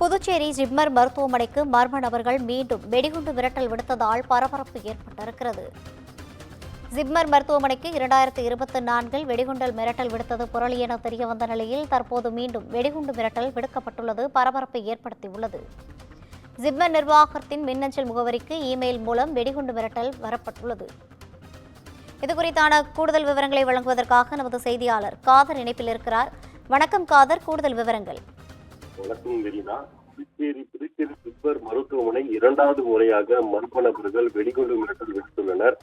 புதுச்சேரி ஜிப்மர் மருத்துவமனைக்கு மர்ம நபர்கள் மீண்டும் வெடிகுண்டு மிரட்டல் விடுத்ததால் பரபரப்பு ஏற்பட்டிருக்கிறது. ஜிப்மர் மருத்துவமனைக்கு இரண்டாயிரத்தி இருபத்தி நான்கில் வெடிகுண்டல் மிரட்டல் விடுத்தது புரளி என தெரியவந்த நிலையில் தற்போது மீண்டும் வெடிகுண்டு மிரட்டல் விடுக்கப்பட்டுள்ளது பரபரப்பை ஏற்படுத்தியுள்ளது. ஜிப்மர் நிர்வாகத்தின் மின்னஞ்சல் முகவரிக்கு இமெயில் மூலம் வெடிகுண்டு மிரட்டல் வரப்பட்டுள்ளது. இதுகுறித்தான கூடுதல் விவரங்களை வழங்குவதற்காக நமது செய்தியாளர் காதர் இணைப்பில் இருக்கிறார். வணக்கம் காதர் கூடுதல் விவரங்கள். வணக்கம் வெரினா புதுச்சேரி புதுச்சேரி சிப்பர் மருத்துவமனை இரண்டாவது முறையாக மர்ம நபர்கள் வெடிகுண்டு மிரட்டல் விடுத்துள்ளனர்.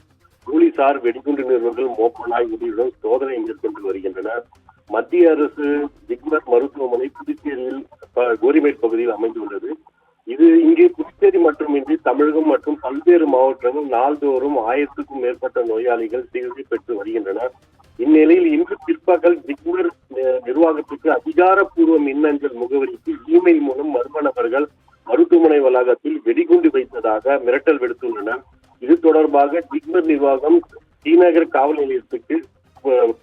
போலீசார் வெடிகுண்டு நிறுவனங்கள் மோப்பனாய் உதவியுடன் சோதனை மேற்கொண்டு வருகின்றனர். மத்திய அரசு ஜிக்மர் மருத்துவமனை புதுச்சேரியில் கோரிமேட் பகுதியில் அமைந்துள்ளது. இது இங்கே புதுச்சேரி மட்டுமின்றி தமிழகம் மற்றும் பல்வேறு மாவட்டங்கள் நாள்தோறும் ஆயிரத்துக்கும் மேற்பட்ட நோயாளிகள் சிகிச்சை பெற்று வருகின்றனர். இந்நிலையில் இன்று பிற்பகல் ஜிக்மர் நிர்வாகத்திற்கு அதிகாரப்பூர்வ மின்னஞ்சல் முகவரிக்கு இமெயில் மூலம் மர்ம நபர்கள் மருத்துவமனை வளாகத்தில் வெடிகுண்டு வைத்ததாக மிரட்டல் விடுத்துள்ளனர். இது தொடர்பாக ஜிக்மர் நிர்வாகம் ஸ்ரீநகர் காவல் நிலையத்துக்கு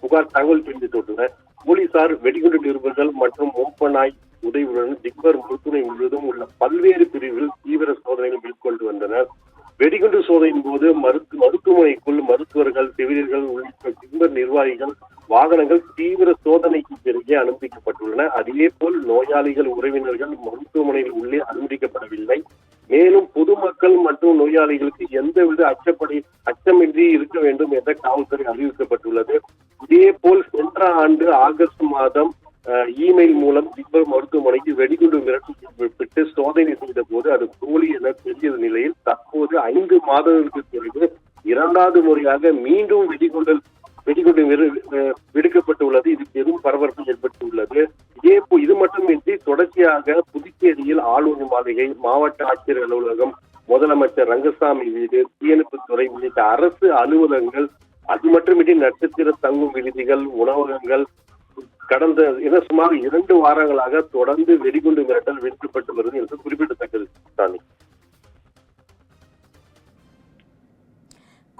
புகார் தகவல் தெரிவித்துள்ளனர். போலீசார் வெடிகுண்டு நிருபர்கள் மற்றும் மோப்பனாய் உதவியுடன் ஜிக்மர் மருத்துவமனை முழுவதும் உள்ள பல்வேறு பிரிவில் தீவிர சோதனைகள் மேற்கொண்டு வந்தனர். வெடிகுண்டு சோதனையின் போது மருத்து மருத்துவமனைக்குள் மருத்துவர்கள் செவிலியர்கள் உள்ளிட்ட ஜிக்மர் நிர்வாகிகள் வாகனங்கள் தீவிர சோதனைக்கு பிறகே அனுமதிக்கப்பட்டுள்ளன. அதே போல் நோயாளிகள் உறவினர்கள் மருத்துவமனையில் உள்ளே அனுமதிக்கப்படவில்லை. மேலும் பொதுமக்கள் மற்றும் நோயாளிகளுக்கு எந்தவித அச்சப்படி அச்சமின்றி இருக்க வேண்டும் என்ற காவல்துறை அறிவிக்கப்பட்டுள்ளது. இதே போல் சென்ற ஆண்டு ஆகஸ்ட் மாதம் அஹ், இமெயில் மூலம் ஜிப்மர் மருத்துவமனைக்கு வெடிகுண்டு மிரட்டப்பட்டு சோதனை செய்த போது அது போலி என தெரிய நிலையில் தற்போது ஐந்து மாதங்களுக்கு பிறகு இரண்டாவது முறையாக மீண்டும் வெடிகுண்டல் வெடிகுண்டு விடுக்கப்பட்டுள்ளது. இது பெரும் பரபரப்பு ஏற்பட்டுள்ளது. இதே இது மட்டுமின்றி தொடர்ச்சியாக புதுச்சேரியில் ஆளுநர் மாளிகை மாவட்ட ஆட்சியர் அலுவலகம் முதலமைச்சர் ரங்கசாமி வீடு தீயணைப்புத்துறை உள்ளிட்ட அரசு அலுவலகங்கள் அது மட்டுமின்றி நட்சத்திர தங்கும் விடுதிகள் உணவகங்கள் கடந்த இன சுமார் இரண்டு வாரங்களாக தொடர்ந்து வெடிகுண்டு மிரட்டல் விடுக்கப்பட்டு வருது என்று குறிப்பிட்டு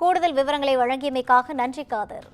கூடுதல் விவரங்களை வழங்கியமைக்காக நன்றி காதர்.